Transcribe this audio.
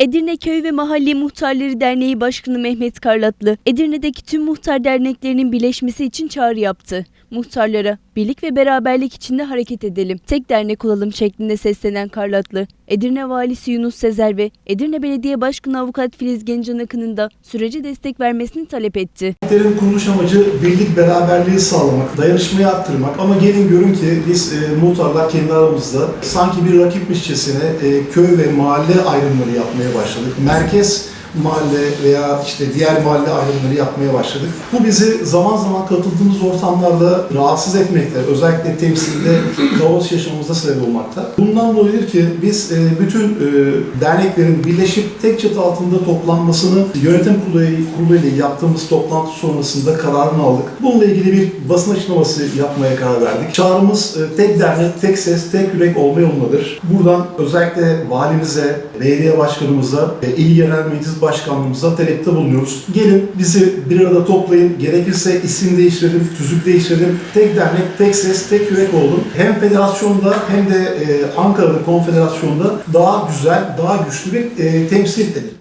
Edirne Köy ve Mahalle Muhtarları Derneği Başkanı Mehmet Karlatlı, Edirne'deki tüm muhtar derneklerinin birleşmesi için çağrı yaptı. Muhtarlara birlik ve beraberlik içinde hareket edelim, tek dernek olalım şeklinde seslenen Karlatlı, Edirne Valisi Yunus Sezer ve Edirne Belediye Başkanı Avukat Filiz Gencan Akın'ın da sürece destek vermesini talep etti. Derneklerin kuruluş amacı birlik beraberliği sağlamak, dayanışmayı arttırmak ama gelin görün ki biz e, muhtarlar kendi aramızda sanki bir rakipmişçesine e, köy ve mahalle ayrımları yapmaya başladık. Merkez mahalle veya işte diğer mahalle ayrımları yapmaya başladık. Bu bizi zaman zaman katıldığımız ortamlarda rahatsız etmekte, özellikle temsilde kaos yaşamamıza sebep olmakta. Bundan dolayıdır ki biz e, bütün e, derneklerin birleşip tek çatı altında toplanmasını yönetim kurulu, kurulu yaptığımız toplantı sonrasında kararını aldık. Bununla ilgili bir basın açıklaması yapmaya karar verdik. Çağrımız e, tek dernek, tek ses, tek yürek olma yolundadır. Buradan özellikle valimize, belediye başkanımıza, il genel meclis başkanlığımıza talepte bulunuyoruz. Gelin bizi bir arada toplayın. Gerekirse isim değiştirelim, tüzük değiştirelim. Tek dernek, tek ses, tek yürek olalım. Hem federasyonda hem de e, Ankara'da konfederasyonda daha güzel, daha güçlü bir e, temsil edelim.